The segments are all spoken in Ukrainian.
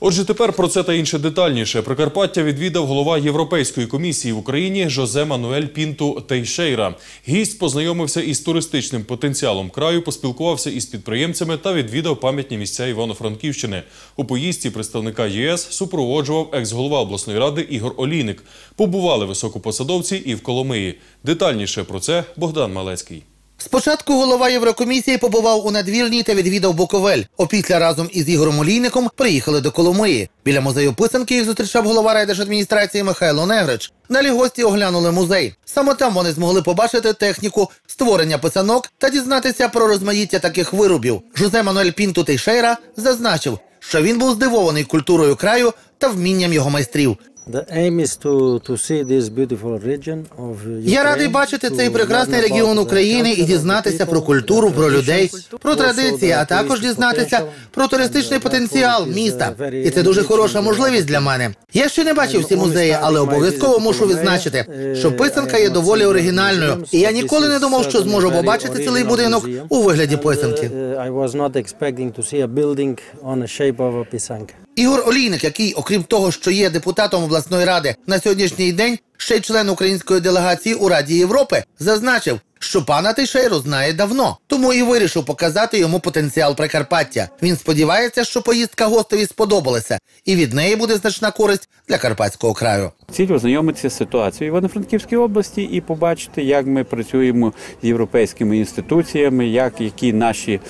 Отже, тепер про це та інше детальніше. Прикарпаття відвідав голова Європейської комісії в Україні Жозе Мануель Пінту Тейшейра. Гість познайомився із туристичним потенціалом краю, поспілкувався із підприємцями та відвідав пам'ятні місця Івано-Франківщини. У поїздці представника ЄС супроводжував екс-голова обласної ради Ігор Олійник. Побували високопосадовці і в Коломиї. Детальніше про це Богдан Малецький. Спочатку голова Єврокомісії побував у надвірній та відвідав Буковель. Опісля разом із Ігорем Олійником приїхали до Коломиї. Біля музею писанки їх зустрічав голова райдержадміністрації Михайло Негрич. Далі гості оглянули музей. Саме там вони змогли побачити техніку створення писанок та дізнатися про розмаїття таких виробів. Жозе Мануель Пінту Тейшейра зазначив, що він був здивований культурою краю та вмінням його майстрів. Я радий бачити цей прекрасний регіон України і дізнатися про культуру, про людей, про традиції, а також дізнатися. Про туристичний потенціал міста. І це дуже хороша можливість для мене. Я ще не бачив всі музеї, але обов'язково мушу відзначити, що писанка є доволі оригінальною, і я ніколи не думав, що зможу побачити цілий будинок у вигляді писанки. Ігор Олійник, який, окрім того, що є депутатом обласної ради на сьогоднішній день, ще й член української делегації у Раді Європи, зазначив, що пана Тейшейру знає давно, тому і вирішив показати йому потенціал Прикарпаття. Він сподівається, що поїздка гостеві сподобалася, і від неї буде значна користь для карпатського краю. Ціль ознайомитися з ситуацією в Івано-Франківській області і побачити, як ми працюємо з європейськими інституціями, як які наші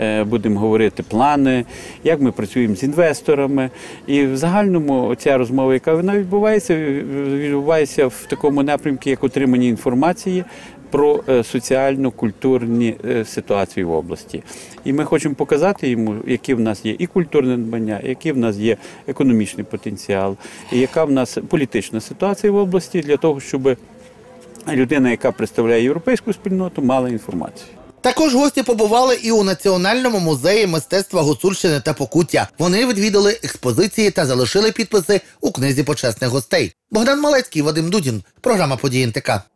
е, будемо говорити плани, як ми працюємо з інвесторами. І в загальному ця розмова, яка вона відбувається, відбувається в такому напрямку, як отримання інформації. Про е, соціально-культурні е, ситуації в області, і ми хочемо показати йому, які в нас є і культурне надбання, який в нас є економічний потенціал, і яка в нас політична ситуація в області для того, щоб людина, яка представляє європейську спільноту, мала інформацію. Також гості побували і у Національному музеї мистецтва Гуцульщини та Покуття. Вони відвідали експозиції та залишили підписи у книзі почесних гостей. Богдан Малецький, Вадим Дудін. Програма «Події НТК».